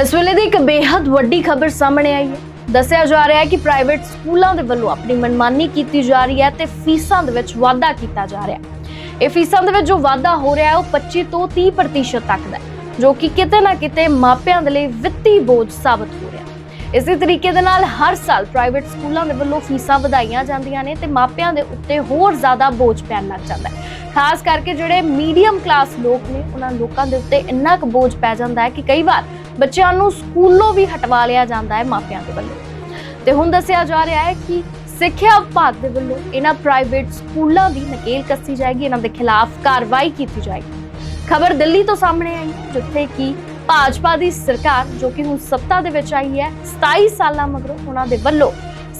ਇਸ ਵੇਲੇ ਦੀ ਇੱਕ ਬੇहद ਵੱਡੀ ਖਬਰ ਸਾਹਮਣੇ ਆਈ ਹੈ। ਦੱਸਿਆ ਜਾ ਰਿਹਾ ਹੈ ਕਿ ਪ੍ਰਾਈਵੇਟ ਸਕੂਲਾਂ ਦੇ ਵੱਲੋਂ ਆਪਣੀ ਮਨਮਾਨੀ ਕੀਤੀ ਜਾ ਰਹੀ ਹੈ ਤੇ ਫੀਸਾਂ ਦੇ ਵਿੱਚ ਵਾਧਾ ਕੀਤਾ ਜਾ ਰਿਹਾ ਹੈ। ਇਹ ਫੀਸਾਂ ਦੇ ਵਿੱਚ ਜੋ ਵਾਧਾ ਹੋ ਰਿਹਾ ਹੈ, ਉਹ 25 ਤੋਂ 30% ਤੱਕ ਦਾ ਜੋ ਕਿ ਕਿਤੇ ਨਾ ਕਿਤੇ ਮਾਪਿਆਂ ਦੇ ਲਈ ਵਿੱਤੀ ਬੋਝ ਸਾਬਤ ਹੋ ਰਿਹਾ ਹੈ। ਇਸੇ ਤਰੀਕੇ ਦੇ ਨਾਲ ਹਰ ਸਾਲ ਪ੍ਰਾਈਵੇਟ ਸਕੂਲਾਂ ਦੇ ਵੱਲੋਂ ਫੀਸਾਂ ਵਧਾਈਆਂ ਜਾਂਦੀਆਂ ਨੇ ਤੇ ਮਾਪਿਆਂ ਦੇ ਉੱਤੇ ਹੋਰ ਜ਼ਿਆਦਾ ਬੋਝ ਪੈਣ ਲੱਗ ਜਾਂਦਾ ਹੈ। ਖਾਸ ਕਰਕੇ ਜਿਹੜੇ ਮੀਡੀਅਮ ਕਲਾਸ ਲੋਕ ਨੇ, ਉਹਨਾਂ ਲੋਕਾਂ ਦੇ ਉੱਤੇ ਇੰਨਾ ਕੁ ਬੋਝ ਪੈ ਜਾਂਦਾ ਹੈ ਕਿ ਕਈ ਵਾਰ ਬੱਚਿਆਂ ਨੂੰ ਸਕੂਲੋਂ ਵੀ ਹਟਵਾ ਲਿਆ ਜਾਂਦਾ ਹੈ ਮਾਪਿਆਂ ਦੇ ਵੱਲੋਂ। ਤੇ ਹੁਣ ਦੱਸਿਆ ਜਾ ਰਿਹਾ ਹੈ ਕਿ ਸਿੱਖਿਆ ਵਿਭਾਗ ਦੇ ਵੱਲੋਂ ਇਹਨਾਂ ਪ੍ਰਾਈਵੇਟ ਸਕੂਲਾਂ ਦੀ ਨਕੇਲ ਕੱਸੀ ਜਾਏਗੀ, ਇਹਨਾਂ ਦੇ ਖਿਲਾਫ ਕਾਰਵਾਈ ਕੀਤੀ ਜਾਏਗੀ। ਖਬਰ ਦਿੱਲੀ ਤੋਂ ਸਾਹਮਣੇ ਆਈ, ਜਿੱਥੇ ਕਿ ਭਾਜਪਾ ਦੀ ਸਰਕਾਰ, ਜੋ ਕਿ ਹੁਣ ਸੱਤਾ ਦੇ ਵਿੱਚ ਆਈ ਹੈ 27 ਸਾਲਾਂ ਮਗਰੋਂ ਉਹਨਾਂ ਦੇ ਵੱਲੋਂ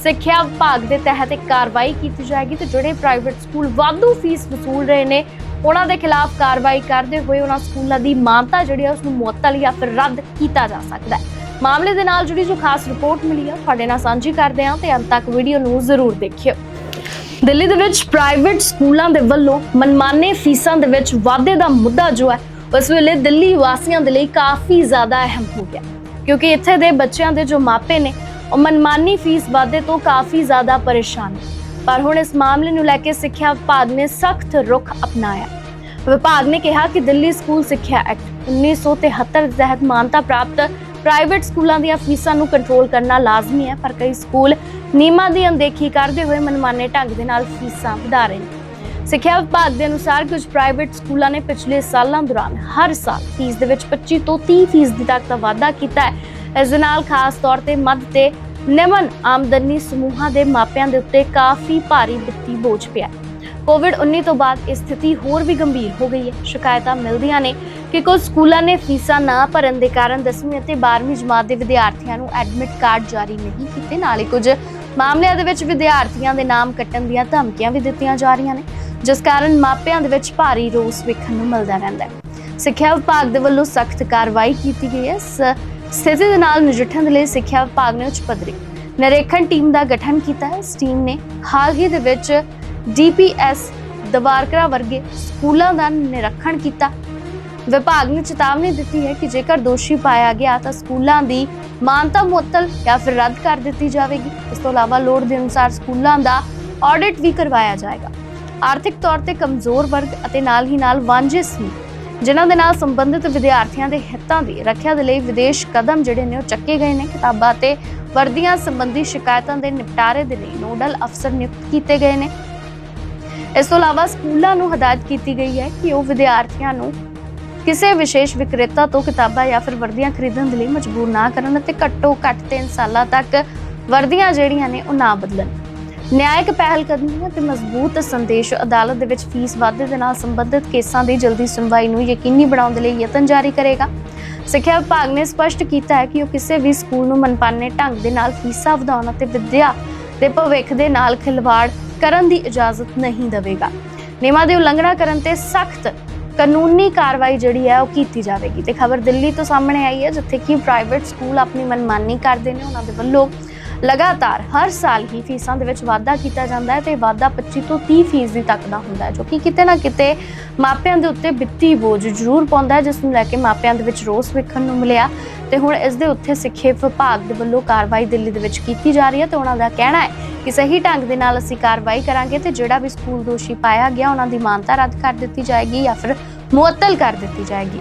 ਸਿੱਖਿਆ ਵਿਭਾਗ ਦੇ ਤਹਿਤ ਇੱਕ ਕਾਰਵਾਈ ਕੀਤੀ ਜਾਏਗੀ ਤੇ ਜਿਹੜੇ ਪ੍ਰਾਈਵੇਟ ਸਕੂਲ ਵਾਧੂ ਫੀਸ ਵਸੂਲ ਰਹੇ ਨੇ ਉਹਨਾਂ ਦੇ ਖਿਲਾਫ ਕਾਰਵਾਈ ਕਰਦੇ ਹੋਏ ਉਹਨਾਂ ਸਕੂਲਾਂ ਦੀ ਮਾਨਤਾ ਜਿਹੜੀ ਹੈ ਉਸ ਨੂੰ ਮੁਅੱਤਲ ਜਾਂ ਫਿਰ ਰੱਦ ਕੀਤਾ ਜਾ ਸਕਦਾ ਹੈ। ਮਾਮਲੇ ਦੇ ਨਾਲ ਜੁੜੀ ਜੋ ਖਾਸ ਰਿਪੋਰਟ ਮਿਲੀ ਹੈ ਤੁਹਾਡੇ ਨਾਲ ਸਾਂਝੀ ਕਰਦੇ ਹਾਂ ਤੇ ਅੰਤ ਤੱਕ ਵੀਡੀਓ ਨੂੰ ਜ਼ਰੂਰ ਦੇਖਿਓ। ਦਿੱਲੀ ਦੇ ਵਿੱਚ ਪ੍ਰਾਈਵੇਟ ਸਕੂਲਾਂ ਦੇ ਵੱਲੋਂ ਮਨਮਾਨੇ ਫੀਸਾਂ ਦੇ ਵਿੱਚ ਵਾਧੇ ਦਾ ਮੁੱਦਾ ਜੋ ਹੈ, ਉਸ ਵੇਲੇ ਦਿੱਲੀ ਵਾਸੀਆਂ ਦੇ ਲਈ ਕਾਫੀ ਜ਼ਿਆਦਾ ਅਹਿਮ ਹੋ ਗਿਆ। ਕਿਉਂਕਿ ਇੱਥੇ ਦੇ ਬੱਚਿਆਂ ਦੇ ਜੋ ਮਾਪੇ ਨੇ, ਉਹ ਮਨਮਾਨੀ ਫੀਸ ਵਾਧੇ ਤੋਂ ਕਾਫੀ ਜ਼ਿਆਦਾ ਪਰੇਸ਼ਾਨ ਨੇ। ਪਰ ਹੁਣ ਇਸ ਮਾਮਲੇ ਨੂੰ ਲੈ ਕੇ ਸਿੱਖਿਆ ਵਿਭਾਗ ਨੇ ਸਖਤ ਰੁਖ ਅਪਣਾਇਆ। ਵਿਭਾਗ ਨੇ ਕਿਹਾ ਕਿ ਦਿੱਲੀ ਸਕੂਲ ਸਿੱਖਿਆ ਐਕਟ 1973 ਦੇ ਤਹਿਤ ਮਾਨਤਾ ਪ੍ਰਾਪਤ ਪ੍ਰਾਈਵੇਟ ਸਕੂਲਾਂ ਦੀਆਂ ਫੀਸਾਂ ਨੂੰ ਕੰਟਰੋਲ ਕਰਨਾ ਲਾਜ਼ਮੀ ਹੈ, ਪਰ ਕਈ ਸਕੂਲ ਨਿਯਮਾਂ ਦੀ ਅਣਦੇਖੀ ਕਰਦੇ ਹੋਏ ਮਨਮਾਨੇ ਢੰਗ ਦੇ ਨਾਲ ਫੀਸਾਂ ਵਧਾ ਰਹੇ ਨੇ। ਸਿੱਖਿਆ ਵਿਭਾਗ ਦੇ ਅਨੁਸਾਰ ਕੁਝ ਪ੍ਰਾਈਵੇਟ ਸਕੂਲਾਂ ਨੇ ਪਿਛਲੇ ਸਾਲਾਂ ਦੌਰਾਨ ਹਰ ਸਾਲ ਫੀਸ ਦੇ ਵਿੱਚ 25 ਤੋਂ 30 ਫੀਸਦੀ ਤੱਕ ਦਾ ਵਾਧਾ ਕੀਤਾ ਹੈ। ਇਸ ਦੇ ਨਾਲ ਖਾਸ ਤੌਰ ਤੇ ਮੱਧ ਤੇ ਨਿਮਨ ਆਮਦਨੀ ਸਮੂਹਾਂ ਦੇ ਮਾਪਿਆਂ ਦੇ ਉੱਤੇ ਕਾਫੀ ਭਾਰੀ ਵਿੱਤੀ ਬੋਝ ਪਿਆ ਕੋਵਿਡ-19 ਤੋਂ ਬਾਅਦ ਇਹ ਸਥਿਤੀ ਹੋਰ ਵੀ ਗੰਭੀਰ ਹੋ ਗਈ ਹੈ। ਸ਼ਿਕਾਇਤਾਂ ਮਿਲਦੀਆਂ ਨੇ ਕਿ ਕੁਝ ਸਕੂਲਾਂ ਨੇ ਫੀਸਾਂ ਨਾ ਭਰਨ ਦੇ ਕਾਰਨ 10ਵੀਂ ਅਤੇ 12ਵੀਂ ਜਮਾਤ ਦੇ ਵਿਦਿਆਰਥੀਆਂ ਨੂੰ ਐਡਮਿਟ ਕਾਰਡ ਜਾਰੀ ਨਹੀਂ ਕੀਤੇ। ਨਾਲੇ ਕੁਝ ਮਾਮਲਿਆਂ ਦੇ ਵਿੱਚ ਵਿਦਿਆਰਥੀਆਂ ਦੇ ਨਾਮ ਕੱਟਣ ਦੀਆਂ ਧਮਕੀਆਂ ਵੀ ਦਿੱਤੀਆਂ ਜਾ ਰਹੀਆਂ ਨੇ, ਜਿਸ ਕਾਰਨ ਮਾਪਿਆਂ ਦੇ ਵਿੱਚ ਭਾਰੀ ਰੋਸ ਵੇਖਣ ਨੂੰ ਮਿਲਦਾ ਰਹਿੰਦਾ ਹੈ। ਸਿੱਖਿਆ ਵਿਭਾਗ ਦੇ ਵੱਲੋਂ ਸਖਤ ਕਾਰਵਾਈ ਕੀਤੀ ਗਈ ਹੈ। ਸਥਿਤੀ ਦੇ ਨਾਲ ਨਜਿੱਠਣ ਦੇ ਲਈ ਸਿੱਖਿਆ ਵਿਭਾਗ ਨੇ ਉੱਚ ਪੱਧਰੀ ਨਿਰੀਖਣ ਟੀਮ ਦਾ ਗਠਨ ਕੀਤਾ ਹੈ। ਇਸ ਟੀਮ ਨੇ ਹਾਲ ਹੀ ਦੇ ਵਿੱਚ ਡੀਪੀਐਸ ਦਵਾਰਕਰਾ ਵਰਗੇ ਸਕੂਲਾਂ ਦਾ ਨਿਰੀਖਣ ਕੀਤਾ। ਵਿਭਾਗ ਨੇ ਚੇਤਾਵਨੀ ਦਿੱਤੀ ਹੈ ਕਿ ਜੇਕਰ ਦੋਸ਼ੀ ਪਾਇਆ ਗਿਆ ਤਾਂ ਸਕੂਲਾਂ ਦੀ ਮਾਨਤਾ ਮੁਅੱਤਲ ਜਾਂ ਫਿਰ ਰੱਦ ਕਰ ਦਿੱਤੀ ਜਾਵੇਗੀ। ਇਸ ਤੋਂ ਇਲਾਵਾ ਲੋੜ ਦੇ ਅਨੁਸਾਰ ਸਕੂਲਾਂ ਦਾ ਆਡਿਟ ਵੀ ਕਰਵਾਇਆ ਜਾਏਗਾ। ਆਰਥਿਕ ਤੌਰ ਤੇ ਕਮਜ਼ੋਰ ਵਰਗ ਅਤੇ ਨਾਲ ਹੀ ਨਾਲ ਵਾਂਝੇ ਸਮੂਹ ਜਿਨ੍ਹਾਂ ਦੇ ਨਾਲ ਸੰਬੰਧਿਤ ਵਿਦਿਆਰਥੀਆਂ ਦੇ ਹਿੱਤਾਂ ਦੀ ਰੱਖਿਆ ਦੇ ਲਈ ਵਿਦੇਸ਼ ਕਦਮ ਜਿਹੜੇ ਨੇ ਉਹ ਚੱਕੇ ਗਏ ਨੇ। ਕਿਤਾਬਾਂ ਤੇ ਵਰਦੀਆਂ ਸੰਬੰਧੀ ਸ਼ਿਕਾਇਤਾਂ ਦੇ ਨਿਪਟਾਰੇ ਦੇ ਲਈ ਨੋਡਲ ਅਫਸਰ ਨਿਯੁਕਤ ਕੀਤੇ ਗਏ ਨੇ। ਇਸ ਤੋਂ ਇਲਾਵਾ ਸਕੂਲਾਂ ਨੂੰ ਹਦਾਇਤ ਕੀਤੀ ਗਈ ਹੈ ਕਿ ਉਹ ਵਿਦਿਆਰਥੀਆਂ ਨੂੰ ਕਿਸੇ ਵਿਸ਼ੇਸ਼ ਵਿਕਰੇਤਾ ਤੋਂ ਕਿਤਾਬਾਂ ਜਾਂ ਫਿਰ ਵਰਦੀਆਂ ਖਰੀਦਣ ਦੇ ਲਈ ਮਜਬੂਰ ਨਾ ਕਰਨ ਅਤੇ ਘੱਟੋ ਘੱਟ 3 ਸਾਲਾਂ ਤੱਕ ਵਰਦੀਆਂ ਜਿਹੜੀਆਂ ਨੇ ਉਹ ਨਾ ਬਦਲਣ। ਨਿਆਇਕ ਪਹਿਲ ਕਦਮੀਆਂ ਤੇ ਮਜ਼ਬੂਤ ਸੰਦੇਸ਼ ਅਦਾਲਤ ਦੇ ਵਿੱਚ ਫੀਸ ਵਾਧੇ ਦੇ ਨਾਲ ਸੰਬੰਧਿਤ ਕੇਸਾਂ ਦੀ ਜਲਦੀ ਸੁਣਵਾਈ ਨੂੰ ਯਕੀਨੀ ਬਣਾਉਣ ਦੇ ਲਈ ਯਤਨ ਜਾਰੀ ਕਰੇਗਾ। ਸਿੱਖਿਆ ਵਿਭਾਗ ਨੇ ਸਪਸ਼ਟ ਕੀਤਾ ਹੈ ਕਿ ਉਹ ਕਿਸੇ ਵੀ ਸਕੂਲ ਨੂੰ ਮਨਪਾਨੇ ਢੰਗ ਦੇ ਨਾਲ ਫੀਸਾਂ ਵਧਾਉਣ ਅਤੇ ਵਿਦਿਆ ਦੇ ਭਵਿੱਖ ਦੇ ਨਾਲ ਖਿਲਵਾੜ ਕਰਨ ਦੀ ਇਜਾਜ਼ਤ ਨਹੀਂ ਦੇਵੇਗਾ। ਨਿਯਮਾਂ ਦੀ ਉਲੰਘਣਾ ਕਰਨ ਤੇ ਸਖਤ ਕਾਨੂੰਨੀ ਕਾਰਵਾਈ ਜਿਹੜੀ ਹੈ ਉਹ ਕੀਤੀ ਜਾਵੇਗੀ। ਤੇ ਖਬਰ ਦਿੱਲੀ ਤੋਂ ਸਾਹਮਣੇ ਆਈ ਹੈ, ਜਿੱਥੇ ਕਿ ਪ੍ਰਾਈਵੇਟ ਸਕੂਲ ਆਪਣੀ ਮਨਮਾਨੀ ਕਰਦੇ ਨੇ। ਉਹਨਾਂ ਦੇ ਵੱਲੋਂ ਲਗਾਤਾਰ ਹਰ ਸਾਲ ਹੀ ਫੀਸਾਂ ਦੇ ਵਿੱਚ ਵਾਧਾ ਕੀਤਾ ਜਾਂਦਾ ਹੈ ਤੇ ਵਾਧਾ 25 ਤੋਂ 30 ਫੀਸਦੀ ਤੱਕ ਦਾ ਹੁੰਦਾ ਹੈ, ਜੋ ਕਿ ਕਿਤੇ ਨਾ ਕਿਤੇ ਮਾਪਿਆਂ ਦੇ ਉੱਤੇ ਵਿੱਤੀ ਬੋਝ ਜ਼ਰੂਰ ਪਾਉਂਦਾ ਹੈ, ਜਿਸ ਨੂੰ ਲੈ ਕੇ ਮਾਪਿਆਂ ਦੇ ਵਿੱਚ ਰੋਸ ਵੇਖਣ ਨੂੰ ਮਿਲਿਆ। ਤੇ ਹੁਣ ਇਸ ਦੇ ਉੱਤੇ ਸਿੱਖਿਆ ਵਿਭਾਗ ਦੇ ਵੱਲੋਂ ਕਾਰਵਾਈ ਦਿੱਲੀ ਦੇ ਵਿੱਚ ਕੀਤੀ ਜਾ ਰਹੀ ਹੈ ਤੇ ਉਹਨਾਂ ਦਾ ਕਹਿਣਾ ਹੈ ਕਿ ਸਹੀ ਢੰਗ ਦੇ ਨਾਲ ਅਸੀਂ ਕਾਰਵਾਈ ਕਰਾਂਗੇ ਤੇ ਜਿਹੜਾ ਵੀ ਸਕੂਲ ਦੋਸ਼ੀ ਪਾਇਆ ਗਿਆ, ਉਹਨਾਂ ਦੀ ਮਾਨਤਾ ਰੱਦ ਕਰ ਦਿੱਤੀ ਜਾਏਗੀ ਜਾਂ ਫਿਰ ਮੁਅੱਤਲ ਕਰ ਦਿੱਤੀ ਜਾਏਗੀ।